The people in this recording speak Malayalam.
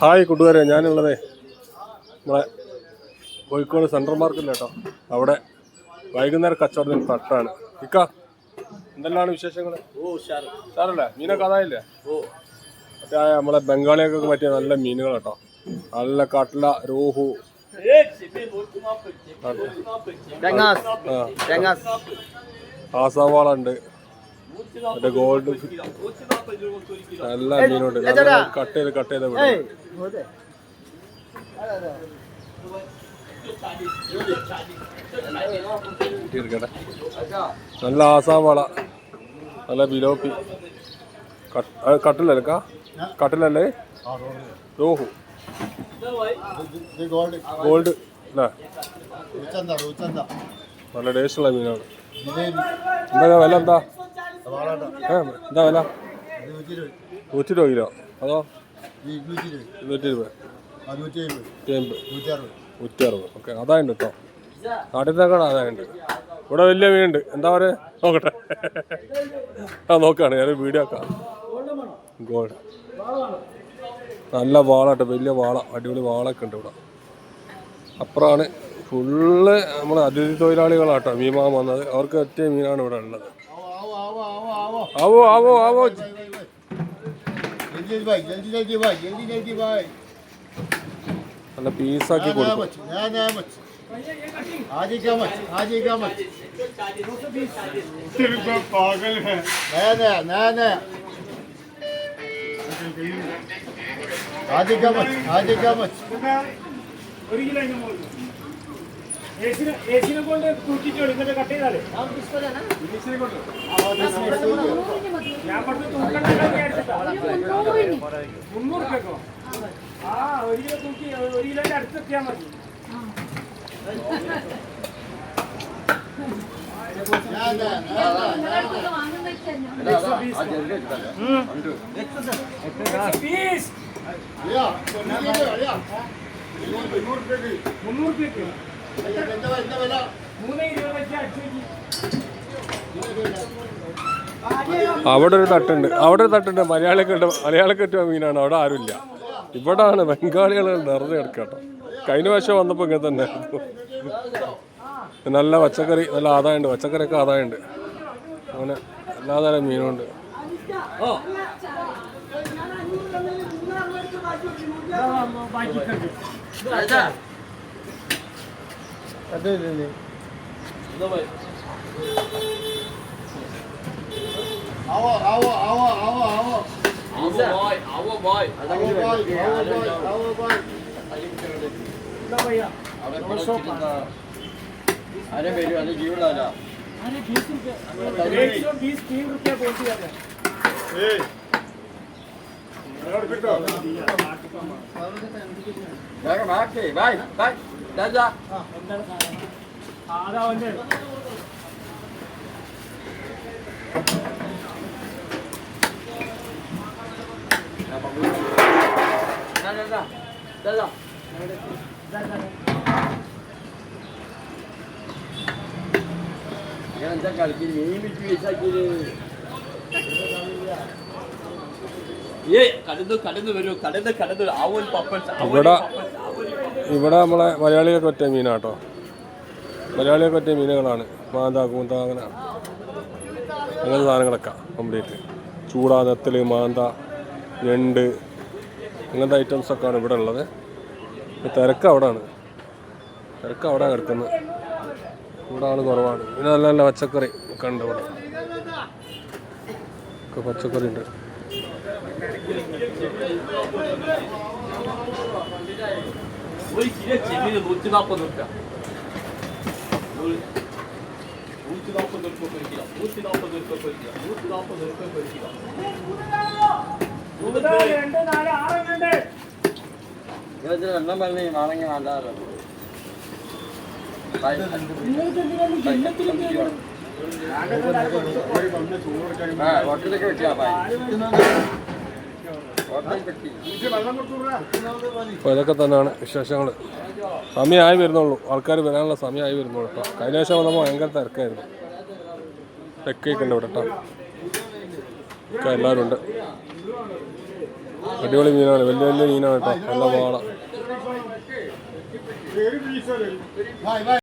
ഹായ് കൂട്ടുകാരെ ഞാനുള്ളത് നമ്മളെ കോഴിക്കോട് സെൻട്രൽ മാർക്കറ്റിൽ കേട്ടോ. അവിടെ വൈകുന്നേരം കച്ചവടത്തിന് തട്ടാണ്. ഇക്ക എന്തെല്ലാം വിശേഷങ്ങൾ ഓ സാറല്ലേ മീനൊക്കെ അതായില്ലേ? ഓ. മറ്റേ നമ്മളെ ബംഗാളിയൊക്കെ പറ്റിയ നല്ല മീനുകൾ കേട്ടോ. നല്ല കട്ട്ല രോഹു. ആ. തെങ്ങാസ് ആസാവാള ഉണ്ട്. മറ്റേ ഗോൾഡ് നല്ല മീനുണ്ട് നല്ല കട്ട് ചെയ്ത് കട്ട് ചെയ്ത് വിടും ഇരിക്കട്ടെ. നല്ല ബിലോപ്പി. കട്ടിലല്ലേ കാ കട്ടിലല്ലേ രോഹു ഗോൾഡ് അല്ലേ നല്ല ടേസ്റ്റുള്ള മീനാണ്. എന്താ വില എന്താ? എന്താ വില? നൂറ്റി ഇരുപത് കിലോ. അതോ? ഇരുന്നൂറ്റി ഇരുപത് നൂറ്റി അറുപത് നൂറ്റി അറുപത് ഓക്കെ അതായുണ്ട് കേട്ടോ നാട്ടിലേക്കാണ് അതായുണ്ട്. ഇവിടെ വലിയ മീനുണ്ട്. എന്താ പറയുക നോക്കട്ടെ. ആ നോക്കാണ്. ഞാൻ വീഡിയോ ആക്കാം. ഗോൾഡ്. നല്ല വാളാട്ടോ വലിയ വാള. അടിപൊളി വാളൊക്കെ ഉണ്ട് ഇവിടെ. അപ്പുറമാണ് ഫുള്ള് നമ്മൾ അതിഥി തൊഴിലാളികളാട്ടോ മീൻ വാങ്ങാൻ വന്നത്. അവർക്ക് ഒറ്റ മീനാണ് ഇവിടെ ഉള്ളത്. આવો આવો આવો. જલ્દીભાઈ જલ્દી જલ્દી ભાઈ જલ્દી જલ્દી ભાઈ એટલે પીસા કે કોણ ના ના મત આજે ક્યાં મત આજે ક્યાં મત तेरे को ના ના ના. આજે ક્યાં મત આજે ક્યાં મત ઓરિજિનલ മുന്നൂറ് രൂപക്കോ ആ ഒരു കിലോ തൂക്കി ഒരു കിലോന്റെ അടുത്തെത്തിയാൽ മതി. മുന്നൂറ് രൂപക്ക് അവിടെ ഒരു തട്ടുണ്ട് അവിടെ ഒരു തട്ടുണ്ട്. മലയാളിയൊക്കെ ഉണ്ട് മലയാളിക്ക് കിട്ടിയ മീനാണ് അവിടെ ആരുമില്ല. ഇവിടാണ് ബംഗാളികൾ നിറഞ്ഞു കിടക്കട്ടോ കഴിഞ്ഞ വർഷം വന്നപ്പോൾ ഇങ്ങനെ തന്നെ. നല്ല പച്ചക്കറി നല്ല ആദായമുണ്ട്. പച്ചക്കറിയൊക്കെ ആദായമുണ്ട്. അങ്ങനെ എല്ലാ തരം മീനുണ്ട്. అదే లేదు Ao Ao Ao Ao Ao bye Ao bye Ao bye Ao bye अरे मेरे वाले जीव डाला। अरे बीस रुपया। बीस तीन रुपया बोल दिया ಬಾಯ್ ಬಾಯ್ ರಾಜಾ ಅದಾ ಒಂದೇ दादा दादा दादा ഇവിടെ ഇവിടെ നമ്മളെ മലയാളികൾക്ക് ഒറ്റ മീനാട്ടോ. മലയാളികൾക്ക് പറ്റിയ മീനുകളാണ്. മാന്ത കൂന്ത അങ്ങനെ അങ്ങനത്തെ സാധനങ്ങളൊക്കെ കംപ്ലീറ്റ് ചൂടാ നെത്തൽ മാന്ത ഞണ്ട് അങ്ങനത്തെ ഐറ്റംസൊക്കെ ആണ് ഇവിടെ ഉള്ളത്. തിരക്ക് അവിടെയാണ്. തിരക്ക് അവിടെ കിടക്കുന്നത്. ഇവിടെ ആൾ കുറവാണ്. പിന്നെ നല്ല നല്ല പച്ചക്കറി ഒക്കെ ഉണ്ട് ഇവിടെ. പച്ചക്കറി ഉണ്ട്. ഒരു കിലോ ചെമ്മീന് നൂറ്റി നാൽപ്പത് രൂപ നൂറ്റി നാൽപ്പത് രൂപ ഒരു കിലോ നൂറ്റി നാൽപ്പത് രൂപ ഒരു കിലോ നൂറ്റി നാൽപ്പത് രൂപ ഒരു കിലോ എണ്ണം പറഞ്ഞ നാളെങ്കിൽ നല്ലതാണ് ഹോട്ടലിലേക്ക് വെച്ചാ അപ്പോൾ ഇതൊക്കെ തന്നെയാണ് വിശേഷങ്ങൾ സമയമായി വരുന്നുള്ളൂ. ആൾക്കാർ വരാനുള്ള സമയമായി വരുന്നുള്ളൂ. കേട്ടോ കഴിഞ്ഞ ദിവസം വന്നപ്പോൾ ഭയങ്കര തിരക്കായിരുന്നു. തെക്കേക്ക് ഉണ്ട് ഇവിടെ കേട്ടോ എല്ലാവരും ഉണ്ട്. അടിപൊളി മീനാണ്. വലിയ വലിയ മീനാണ് കേട്ടോ നല്ല വാള.